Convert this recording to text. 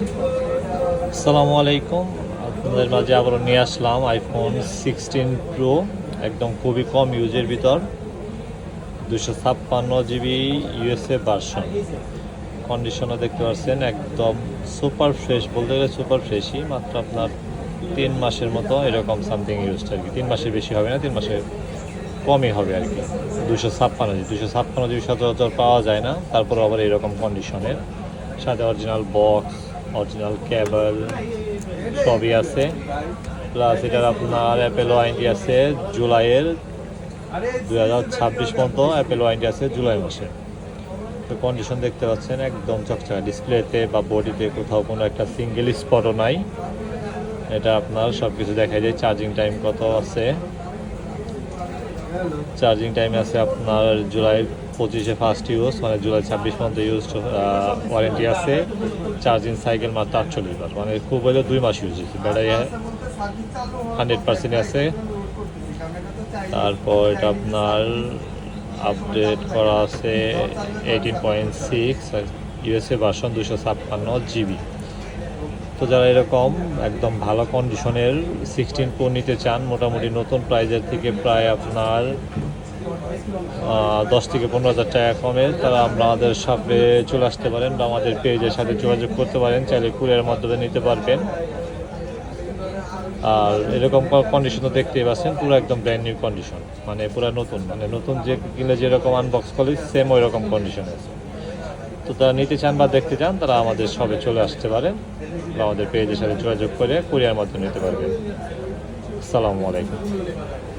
আসসালামু আলাইকুম। আপনাদের মাঝে আবারও নিয়ে আসলাম আইফোন সিক্সটিন প্রো একদম খুবই কম ইউজের ভিতর দুশো ছাপ্পান্ন জিবি ইউএসএ ভার্সন কন্ডিশনও দেখতে পাচ্ছেন, একদম সুপার ফ্রেশ বলতে গেলে সুপার ফ্রেশই মাত্র আপনার তিন মাসের মতো এরকম সামথিং ইউজটা আর কি। তিন মাসের বেশি হবে না, তিন মাসের কমই হবে আর কি। দুশো ছাপ্পান্ন জিবি দুশো ছাপ্পান্ন জিবি সচরাচর পাওয়া যায় না তারপর আবার এরকম কন্ডিশনের সাথে অরিজিনাল বক্স অরিজিনাল কেবল সবই আছে। প্লাস এটার আপনার অ্যাপেল ওয়ারেন্টি আছে জুলাইয়ের দু হাজার ছাব্বিশ পর্যন্ত অ্যাপেল ওয়ারেন্টি আছে জুলাই মাসে। তো কন্ডিশন দেখতে পাচ্ছেন, একদম চকচকা। ডিসপ্লেতে বা বডিতে কোথাও কোনো একটা সিঙ্গেল স্পটও নাই। এটা আপনার সব কিছু দেখাই যায় চার্জিং টাইম কত আছে? চার্জিং টাইম আছে আপনার জুলাই পঁচিশে ফার্স্ট ইউজ মানে জুলাই ছাব্বিশ পর্যন্ত ইউজ ওয়ারেন্টি আছে। চার্জিং সাইকেল মাত্র আটচল্লিশ বার। মানে খুব হলে দুই মাস ইউজ হয়েছে। ব্যাটারি হান্ড্রেড পার্সেন্ট আছে। তারপর এটা আপনার আপডেট করা আছে eighteen point six USA version দুশো ছাপ্পান্ন জিবি তো যারা এরকম একদম ভালো কন্ডিশনের সিক্সটিন প্রো নিতে চান, মোটামুটি নতুন প্রাইজের থেকে প্রায় আপনার দশ থেকে পনেরো হাজার টাকা কমে তারা আমাদের সাথে চলে আসতে পারেন বা আমাদের পেজের সাথে যোগাযোগ করতে পারেন, চাইলে কুরিয়ার মাধ্যমে নিতে পারবেন। আর এরকম কন্ডিশন তো দেখতেই পাচ্ছেন, পুরো একদম ব্র্যান্ড নিউ কন্ডিশন মানে পুরো নতুন মানে নতুন যে কিনলে যেরকম আনবক্স করি সেম ওই রকম কন্ডিশন আছে। তো তারা নিতে চান বা দেখতে চান, তারা আমাদের সবে চলে আসতে পারেন বা আমাদের পেজের সাথে যোগাযোগ করে কুরিয়ার মাধ্যমে নিতে পারবেন। আসসালামু আলাইকুম।